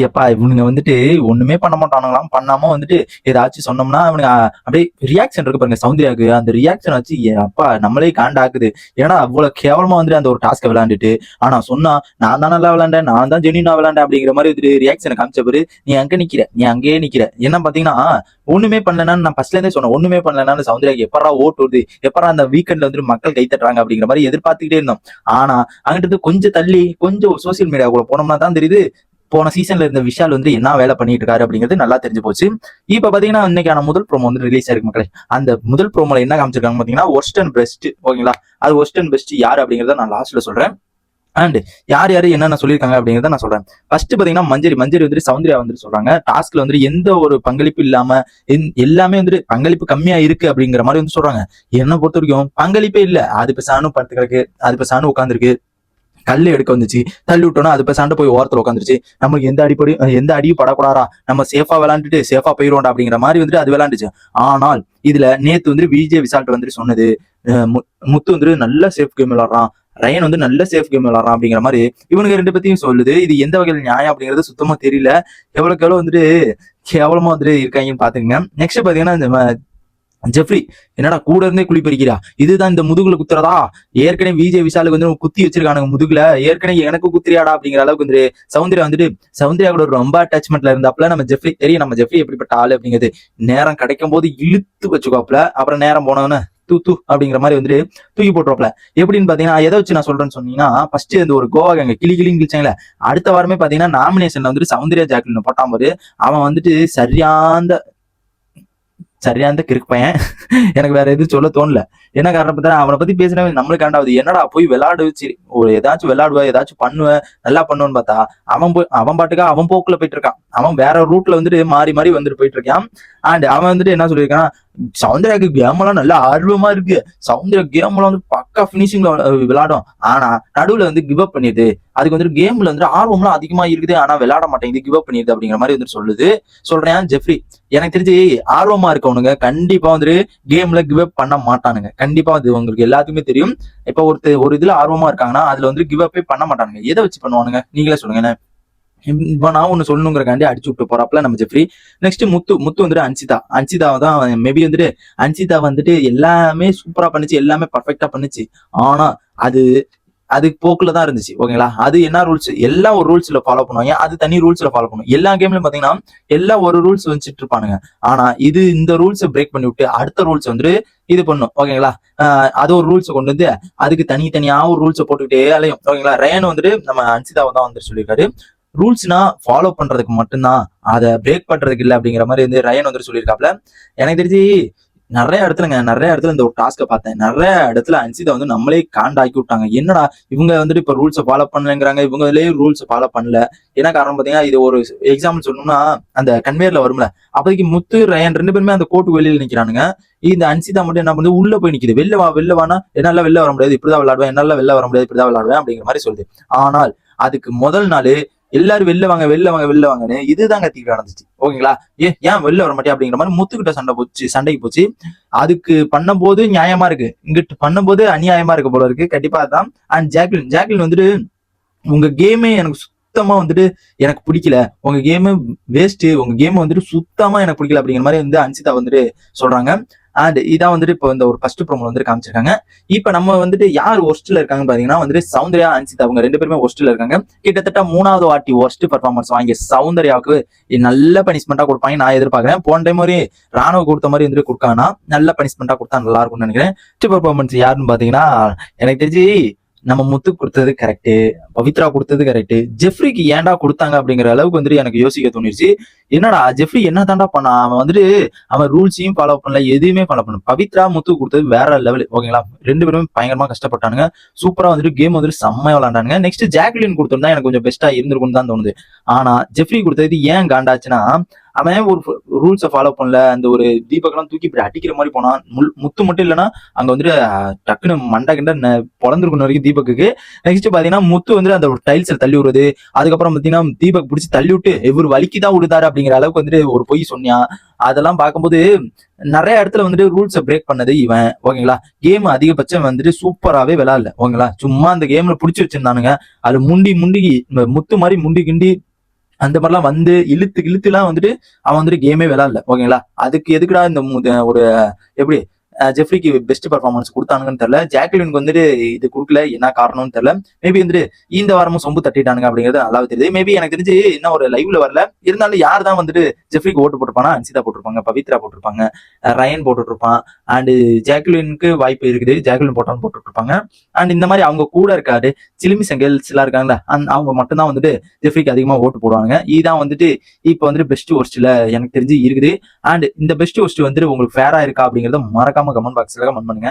எப்பா இவனுங்க வந்துட்டு ஒண்ணுமே பண்ண மாட்டானுங்களாம். பண்ணாம வந்துட்டு ஏதாச்சும் சொன்னோம்னா அவனுக்கு அப்படியே ரியாக்ஷன் இருக்கு பாருங்க சௌந்தர்யாக்கு அந்த ரியாக்ஷன் வச்சு அப்பா நம்மளே காண்டாக்குது ஏன்னா அவ்வளவு கேவலமா வந்துட்டு அந்த ஒரு டாஸ்க்கை விளையாண்டுட்டு ஆனா சொன்னா நான் தான் நல்லா விளையாண்டேன் நான் தான் ஜெனினா விளையாண்டேன் அப்படிங்கிற மாதிரி வந்துட்டு ரியாக்ஷனை காமிச்ச பிறகு நீ அங்க நிக்கிற நீ அங்கேயே நிக்கிற. என்ன பாத்தீங்கன்னா ஒண்ணுமே பண்ணலன்னு நான் ஃபர்ஸ்ட்ல இருந்தே சொன்னேன் ஒண்ணுமே பண்ணலன்னு சௌந்தர்யாக்கு எப்பரா ஓட்டு வருது எப்பரா அந்த வீக்கெண்ட்ல வந்துட்டு மக்கள் கை தட்டுறாங்க அப்படிங்கிற மாதிரி எதிர்பார்த்துக்கிட்டே இருந்தோம். ஆனா அங்கிட்டு கொஞ்சம் தள்ளி கொஞ்சம் சோசியல் மீடியாக்குள்ள போனோம்னா தான் தெரியுது போன சீசன்ல இருந்த விஷால் வந்து என்ன வேலை பண்ணிட்டு இருக்காரு அப்படிங்கிறது நல்லா தெரிஞ்சு போச்சு. இப்ப பாத்தீங்கன்னா இன்னைக்கான முதல் ப்ரோமோ வந்து ரிலீஸ் ஆயிருக்கு மக்களே. அந்த முதல் ப்ரோமோல என்ன காமிச்சிருக்காங்க பாத்தீங்கன்னா ஒர்ஸ்ட் அண்ட் பெஸ்ட் ஓகேங்களா? அது ஒர்ஸ்ட் அண்ட் பெஸ்ட் யாரு அப்படிங்கறத நான் லாஸ்ட்ல சொல்றேன். அண்ட் யார் யாரு என்னென்ன சொல்லியிருக்காங்க அப்படிங்கறத நான் சொல்றேன். ஃபர்ஸ்ட் பாத்தீங்கன்னா மஞ்சரி மஞ்சரி வந்துட்டு சௌந்தர்யா வந்துட்டு சொல்றாங்க. டாஸ்க்ல வந்து எந்த ஒரு பங்களிப்பு இல்லாம எல்லாமே வந்துட்டு பங்களிப்பு கம்மியா இருக்கு அப்படிங்கிற மாதிரி வந்து சொல்றாங்க. என்ன பொறுத்த வரைக்கும் பங்களிப்பே இல்ல. அது பெசானும் படுத்து கிடக்கு. அது பெசானும் உட்காந்துருக்கு கல் எடுக்க வந்துச்சு. தள்ளி விட்டோம்னா அது பெசாண்டு போய் ஓரத்துல உட்காந்துருச்சு நமக்கு எந்த அடிப்படி எந்த அடியும் படக்கூடாதா? நம்ம சேஃபா விளாண்டுட்டு சேஃபா போயிருவோம்டா அப்படிங்கிற மாதிரி வந்துட்டு அது விளாண்டுச்சு ஆனால் இதுல நேத்து வந்து விஜய் விசால்ட் வந்துட்டு சொன்னது அஹ் முத்து வந்துட்டு நல்ல சேஃப் கேம் விளாடுறான் ரயன் வந்து நல்ல சேஃப் கேம் விளாடுறான் அப்படிங்கிற மாதிரி இவனுக்கு ரெண்டு பத்தியும் சொல்லுது. இது எந்த வகையில் நியாயம் அப்படிங்கிறது சுத்தமா தெரியல. எவ்வளவுக்கு எவ்வளவு வந்துட்டு கேவலமா வந்துட்டு இருக்காங்கன்னு பாத்துக்கங்க நெக்ஸ்ட் பாத்தீங்கன்னா இந்த ஜெஃப்ரி என்னடா கூட இருந்தே குழி பறிக்கிறா இதுதான் இந்த முதுகுல குத்துறதா? ஏற்கனவே விஜய் விஷாலுக்கு வந்து குத்தி வச்சிருக்கானுங்க முதுகுல. ஏற்கனவே எனக்கு குத்துறியாடா அப்படிங்கிற அளவுக்கு வந்து சௌந்தர்யா வந்துட்டு சௌந்தர்யா கூட ரொம்ப அட்டாச்மெண்ட்ல இருந்தாப்புல நம்ம ஜெஃப்ரி தெரியும் நம்ம ஜெஃப்ரி எப்படிப்பட்ட ஆளு அப்படிங்கிறது. நேரம் கிடைக்கும் போது இழுத்து வச்சுக்கோப்புல அப்புறம் நேரம் போனவன தூ தூ அப்படிங்கிற மாதிரி வந்துட்டு தூக்கி போட்டுருப்பல எப்படின்னு பாத்தீங்கன்னா எதை வச்சு நான் சொல்றேன்னு சொன்னீங்கன்னா ஃபர்ஸ்ட் இந்த ஒரு கோவா கேங்க கிளி கிளின்னு கிழிச்சாங்களே அடுத்த வாரமே பாத்தீங்கன்னா நாமினேஷன்ல வந்துட்டு சௌந்தர்யா ஜாக்லின் போட்டான் போது அவன் வந்துட்டு சரியான சரியாந்த கிறுக்கு பையன். எனக்கு வேற எதுவும் சொல்ல தோணல. என்ன காரணம் பார்த்தா அவனை பத்தி பேசினவன் நம்மளுக்கு ஆண்டாவது என்னடா போய் விளாடு சரி ஒரு ஏதாச்சும் விளையாடுவ ஏதாச்சும் பண்ணுவ நல்லா பண்ணுவேன்னு பார்த்தா அவன் போய் அவன் பாட்டுக்கா அவன் போக்குல போயிட்டு இருக்கான். அவன் வேற ரூட்ல வந்துட்டு மாறி மாறி வந்துட்டு போயிட்டு இருக்கான். அண்ட் அவன் வந்துட்டு என்ன சொல்லியிருக்கான் சவுந்தர்யாக்கு கேம் எல்லாம் நல்லா ஆர்வமா இருக்கு. சௌந்தர்யா கேம் எல்லாம் வந்து பக்கா பினிஷிங்ல விளையாடும். ஆனா நடுவுல வந்து கிவ் அப் பண்ணிடுது. அதுக்கு வந்துட்டு கேம்ல வந்து ஆர்வம்லாம் அதிகமா இருக்குது. ஆனா விளையாட மாட்டேங்குது கிவ் அப் பண்ணிடுது அப்படிங்கிற மாதிரி வந்துட்டு சொல்லுது. சொல்றேன் ஜெஃப்ரி. எனக்கு தெரிஞ்சு ஆர்வமா இருக்கவனுங்க கண்டிப்பா வந்துட்டு கேம்ல கிவ் அப் பண்ண மாட்டானுங்க. கண்டிப்பா அது உங்களுக்கு எல்லாத்துக்குமே தெரியும். இப்ப ஒருத்தர் ஒரு இதுல ஆர்வமா இருக்காங்கன்னா அதுல வந்து கிவ் அப்பே பண்ண மாட்டானுங்க. எதை வச்சு பண்ணுவானுங்க? நீங்களே சொல்லுங்க என்ன? நான் ஒன்று சொல்லணுங்கிறக்காண்டி அடிச்சு விட்டு போறாப்ல நம்ம ஜெஃப்ரி நெக்ஸ்ட் முத்து முத்து வந்துட்டு அன்சிதா. அன்சிதா தான் மேபி வந்துட்டு அன்சிதா வந்துட்டு எல்லாமே சூப்பரா பண்ணுச்சு எல்லாமே பர்ஃபெக்டா பண்ணுச்சு. ஆனா அது அது போக்குல தான் இருந்துச்சு ஓகேங்களா? அது என்ன ரூல்ஸ் எல்லாம் ஒரு ரூல்ஸ்ல ஃபாலோ பண்ணுவாங்க. அது தனி ரூல்ஸ்ல ஃபாலோ பண்ணும். எல்லா கேம்லயும் பாத்தீங்கன்னா எல்லாம் ஒரு ரூல்ஸ் வச்சுட்டு இருப்பானுங்க. ஆனா இது இந்த ரூல்ஸை பிரேக் பண்ணி விட்டு அடுத்த ரூல்ஸ் வந்துட்டு இது பண்ணும் ஓகேங்களா? அது ஒரு ரூல்ஸை கொண்டு வந்து அதுக்கு தனித்தனியா ஒரு ரூல்ஸை போட்டுக்கிட்டே அலையும் ஓகேங்களா? ரேன் வந்துட்டு நம்ம அன்சிதாவை தான் வந்துட்டு சொல்லியிருக்காரு. ரூல்ஸ்னா ஃபாலோ பண்றதுக்கு மட்டும்தான். அதை பிரேக் பண்றதுக்கு இல்லை அப்படிங்கிற மாதிரி வந்து ரயன் வந்துட்டு சொல்லியிருக்காப்ல எனக்கு தெரிஞ்சு நிறைய இடத்துலங்க நிறைய இடத்துல இந்த ஒரு டாஸ்க்கை பார்த்தேன். நிறைய இடத்துல அன்சிதா வந்து நம்மளே காண்டாக்கி விட்டாங்க. என்னடா இவங்க வந்துட்டு இப்போ ரூல்ஸை ஃபாலோ பண்ணலங்கிறாங்க. இவங்களே ரூல்ஸை ஃபாலோ பண்ணல. என்ன காரணம் பார்த்தீங்கன்னா இது ஒரு எக்ஸாம்பிள் சொல்லணும்னா அந்த கன்வேர்ல வரும்ல. அப்போதைக்கு முத்து ரயன் ரெண்டு பேருமே அந்த கோட்டு வெளியில் நிற்கிறானுங்க இந்த அன்சிதா மட்டும் என்ன பண்ணுது? உள்ள போய் நிக்குது. வெளில வா வெளில வானா என்னால வெளில வர முடியாது. இப்படிதான் விளையாடுவேன். என்னால வெளில வர முடியாது. இப்படிதான் விளையாடுவேன் அப்படிங்கிற மாதிரி சொல்லுது. ஆனால் அதுக்கு முதல் நாள் எல்லாரும் வெளில வாங்க வெளில வாங்க வெளில வாங்கன்னு இதுதான் கத்திக்கிட்டு நடந்துச்சு ஓகேங்களா? ஏ ஏன் வெளில வர மாட்டேன் அப்படிங்கிற மாதிரி முத்துக்கிட்ட சண்டை போச்சு சண்டைக்கு போச்சு. அதுக்கு பண்ணும்போது நியாயமா இருக்கு. இங்கிட்டு பண்ணும்போது அநியாயமா இருக்கு போல இருக்கு. கண்டிப்பா தான் அண்ட் ஜாக்லின் ஜாக்லின் வந்துட்டு உங்க கேமே எனக்கு சுத்தமா வந்துட்டு எனக்கு பிடிக்கல. உங்க கேமு வேஸ்ட் உங்க கேம் வந்துட்டு சுத்தமா எனக்கு பிடிக்கல அப்படிங்கிற மாதிரி வந்து அன்சிதா வந்துட்டு சொல்றாங்க. அண்ட் இதான் வந்துட்டு இப்போ இந்த ஒரு ஃபர்ஸ்ட் ப்ரோமோ வந்துட்டு காமிச்சிருக்காங்க. இப்போ நம்ம வந்துட்டு யார் ஒர்ஸ்ட்ல இருக்காங்க பாத்தீங்கன்னா வந்துட்டு சௌந்தர்யா அன்சித் அவங்க ரெண்டு பேருமே ஒர்ஸ்ட்ல இருக்காங்க. கிட்டத்தட்ட மூணாவது வாட்டி ஒர்ஸ்ட் பர்ஃபார்மன்ஸ் வாங்கி சௌந்தர்யாவுக்கு நல்ல பனிஷ்மெண்டா கொடுப்பாங்க நான் எதிர்பார்க்கறேன். போன டைம் மாதிரி ராணுவ கொடுத்த மாதிரி வந்துட்டு கொடுக்காங்கன்னா நல்ல பனிஷ்மெண்டா கொடுத்தா நல்லா இருக்கும்னு நினைக்கிறேன். பர்ஃபார்மன்ஸ் யாருன்னு பாத்தீங்கன்னா எனக்கு தெரிஞ்சு நம்ம முத்து கொடுத்தது கரெக்டு பவித்ரா கொடுத்தது கரெக்டு ஜெஃப்ரிக்கு ஏன்டா கொடுத்தாங்க அப்படிங்கிற அளவுக்கு வந்துட்டு எனக்கு யோசிக்க தோணிருச்சு. என்னடா ஜெஃப்ரி என்ன தாண்டா பண்ணான் அவன் வந்துட்டு அவன் ரூல்ஸையும் ஃபாலோ பண்ணல எதுவுமே ஃபாலோ பண்ண பவித்ரா முத்து கொடுத்தது வேற லெவல் ஓகேங்களா ரெண்டு பேருமே பயங்கரமா கஷ்டப்பட்டானுங்க. சூப்பரா வந்துட்டு கேம் வந்துட்டு செம்மையா விளாண்டானுங்க நெக்ஸ்ட் ஜாக்லின் கொடுத்திருந்தா எனக்கு கொஞ்சம் பெஸ்டா இருந்திருக்கும்னு தான் தோணுது. ஆனா ஜெஃப்ரி கொடுத்தது ஏன் காண்டாச்சுன்னா அவன் ஒரு ரூல்ஸை ஃபாலோ பண்ணல? அந்த ஒரு தீபக்கெல்லாம் தூக்கி இப்படி அடிக்கிற மாதிரி போனான் முள் முத்து மட்டும் இல்லைன்னா அங்க வந்துட்டு டக்குன்னு மண்டை கிண்ட பொழந்திருக்கணும் வரைக்கும் தீபக்குக்கு. நெக்ஸ்ட் பாத்தீங்கன்னா முத்து வந்துட்டு அந்த டைல்ஸ்ல தள்ளி விடுறது. அதுக்கப்புறம் பாத்தீங்கன்னா தீபக் பிடிச்சி தள்ளி விட்டு இவர் வலிக்குதான் விடுதாரு அப்படிங்கிற அளவுக்கு வந்துட்டு ஒரு பொய் சொன்னியான் அதெல்லாம் பார்க்கும்போது நிறைய இடத்துல வந்துட்டு ரூல்ஸை பிரேக் பண்ணது இவன். ஓகேங்களா? கேம் அதிகபட்சம் வந்துட்டு சூப்பராகவே விளாடல. ஓகேங்களா? சும்மா அந்த கேம்ல பிடிச்சி வச்சிருந்தானுங்க. அது முண்டி முண்டி இந்த முத்து மாதிரி முண்டி கிண்டி அந்த மாதிரிலாம் வந்து இழுத்து இழுத்துலாம் வந்துட்டு அவன் வந்துட்டு கேமே விளாடல ஓகேங்களா அதுக்கு எதுக்குடா இந்த ஒரு எப்படி ஜெஃப்ரிக்கு பெஸ்ட் பர்ஃபார்மன்ஸ் கொடுத்தானுங்கன்னு தெரியல. ஜாக்லினுக்கு வந்துட்டு இது கொடுக்கல. என்ன காரணம்னு தெரியல. மேபி வந்துட்டு இந்த வாரமும் சொம்பு தட்டிட்டானுங்க அப்படிங்கிறது நல்லாவே தெரியுது. மேபி எனக்கு தெரிஞ்சு இன்னும் ஒரு லைவ்ல வரல. இருந்தாலும் யார் தான் வந்துட்டு ஜெஃப்ரிக்கு ஓட்டு போட்டிருப்பானா? அன்சிதா போட்டிருப்பாங்க பவித்ரா போட்டிருப்பாங்க ரயன் போட்டுட்டு இருப்பான் அண்ட் ஜாக்லினுக்கு வாய்ப்பு இருக்குது. ஜாக்லின் போட்டான்னு போட்டுட்ருப்பாங்க அண்ட் இந்த மாதிரி அவங்க கூட இருக்காரு சிலிமி செங்கல்ஸ் எல்லாம் இருக்காங்களா அந்த அவங்க மட்டும்தான் வந்துட்டு ஜெஃப்ரிக்கு அதிகமாக ஓட்டு போடுவாங்க இதுதான் வந்துட்டு இப்போ வந்துட்டு பெஸ்ட் ஒர்ஸ்ட்ல எனக்கு தெரிஞ்சு இருக்குது. அண்ட் இந்த பெஸ்ட் ஒர்ஸ்ட் வந்துட்டு உங்களுக்கு ஃபேரா இருக்கா அப்படிங்கறத மறக்காம கமெண்ட் பாக்ஸ்ல கமெண்ட் பண்ணுங்க.